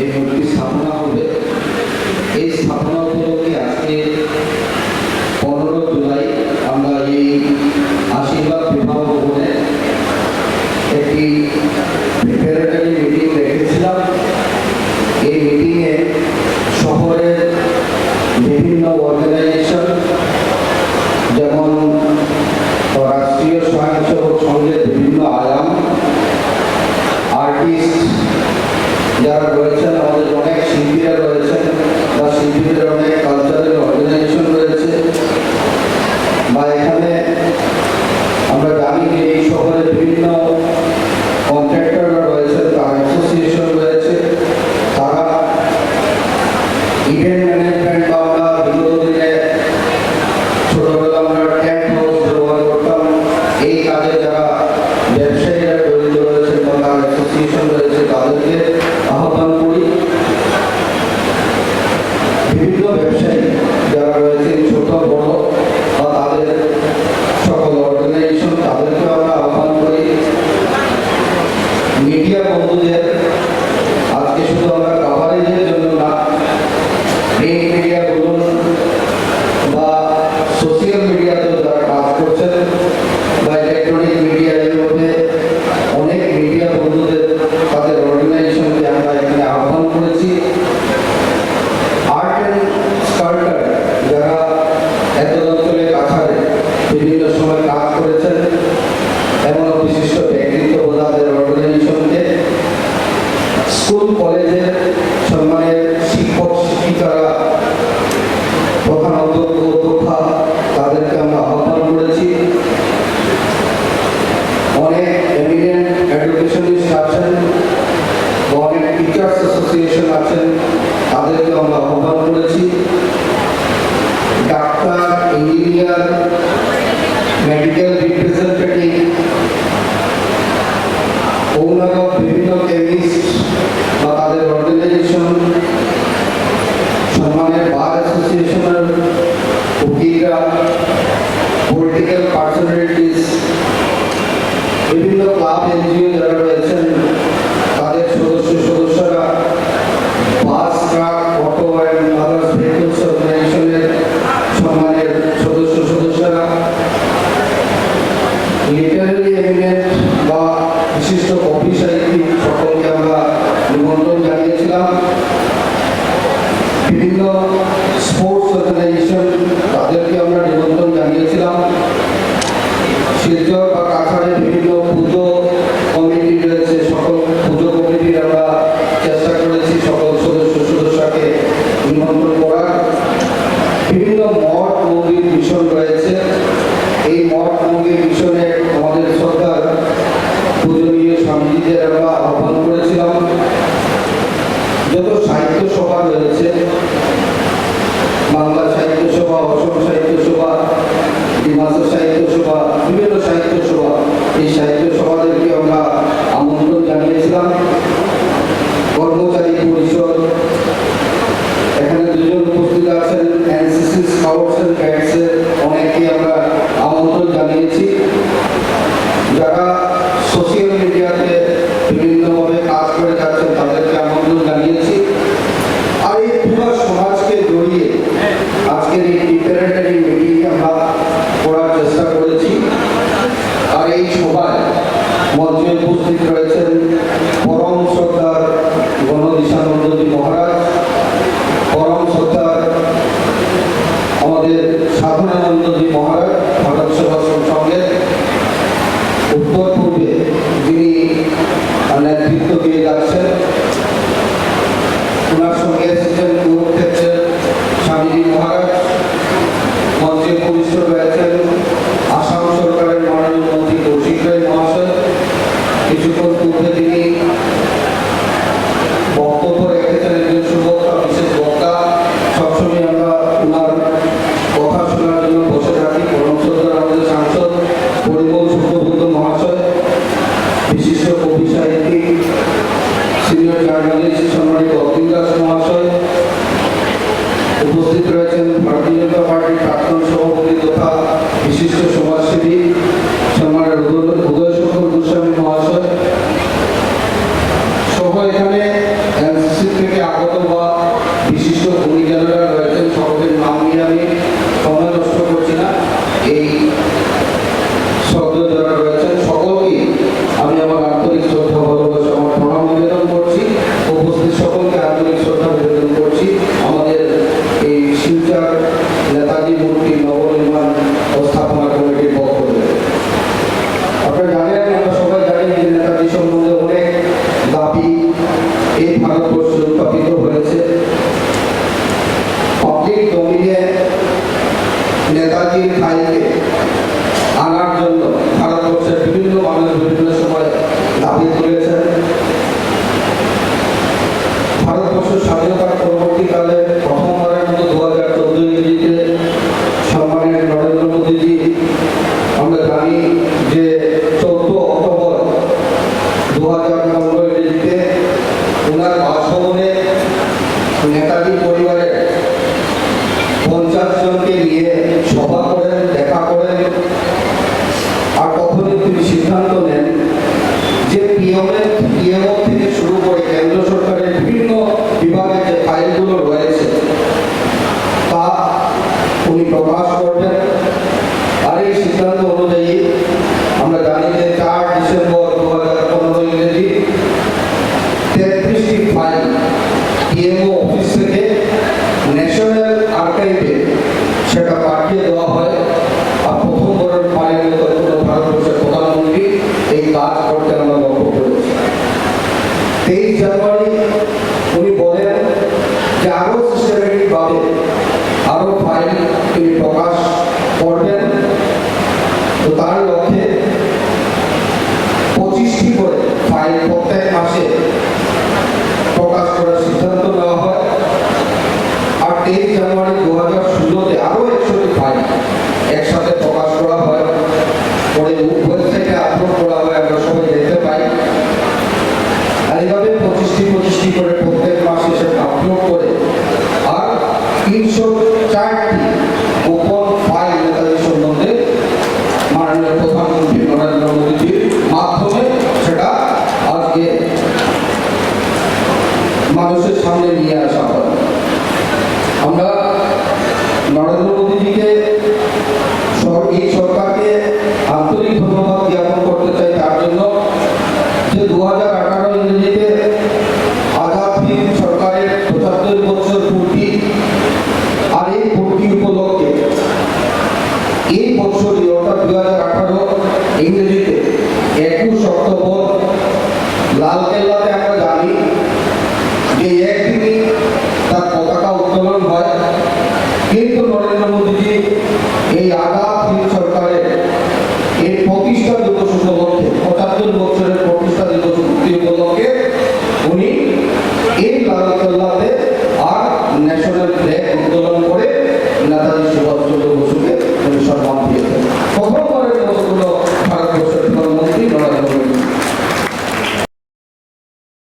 এই মূর্তি স্থাপনা হবে। এই স্থাপনা উপলক্ষে ইভেন্ট ম্যানেজমেন্ট বা আমরা আমরা ট্যাঙ্ক ব্যবহার করতাম এই কাজে যারা ব্যবসায়ীরা জড়িত রয়েছেন রয়েছে তাদেরকে আহ্বান করি বিভিন্ন ব্যবসায়ী যারা রয়েছেন ছোট বড় medical representative, owner of বিভিন্ন chemist বা তাদের অর্গানাইজেশন সম্মানের বার অ্যাসোসিয়েশনের উকিলরা পলিটিক্যাল পার্সোনালিটিস বিভিন্ন ক্লাব এনজিও লিটারেলি এমিনেন্ট বা বিশিষ্ট কবি সাহিত্যিক সকলকে আমরা নিমন্ত্রণ জানিয়েছিলাম বিভিন্ন স্পোর্টস অর্গানাইজেশন যে আমরা আহ্বান করেছিলাম, যত সাহিত্য সভা রয়েছে, বাংলা সাহিত্য সভা, অসম সাহিত্য সভা, ডিমাসা রাজনৈতিক জমিয়ে নেতাজির ফাইলকে আনার জন্য তার লক্ষ্যে পঁচিশটি করে ফাইল প্রত্যেক মাসে প্রকাশ করার সিদ্ধান্ত নেওয়া হয়। আর তেইশ জানুয়ারি দু হাজার ষোলোতে আরও একশোটি ফাইল একসাথে প্রকাশ করা হয়। পরে থেকে আপলোড করা হয়।